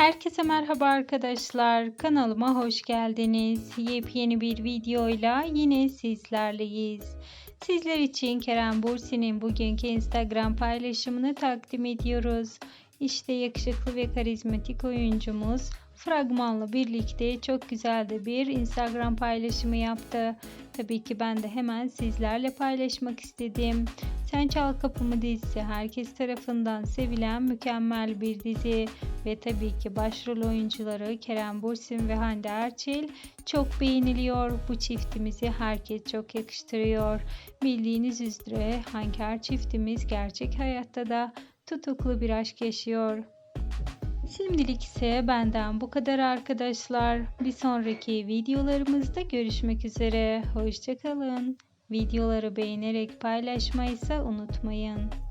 Herkese merhaba arkadaşlar. Kanalıma hoş geldiniz. Yepyeni bir videoyla yine sizlerleyiz. Sizler için Kerem Bursi'nin bugünkü Instagram paylaşımını takdim ediyoruz. İşte yakışıklı ve karizmatik oyuncumuz fragmanla birlikte çok güzel de bir Instagram paylaşımı yaptı. Tabii ki ben de hemen sizlerle paylaşmak istedim. Sen Çal Kapımı dizisi herkes tarafından sevilen mükemmel bir dizi ve tabii ki başrol oyuncuları Kerem Bursin ve Hande Erçel çok beğeniliyor. Bu çiftimizi herkes çok yakıştırıyor. Bildiğiniz üzere Hanker çiftimiz gerçek hayatta da tutuklu bir aşk yaşıyor. Şimdilik ise benden bu kadar arkadaşlar. Bir sonraki videolarımızda görüşmek üzere. Hoşçakalın. Videoları beğenerek paylaşmayı ise unutmayın.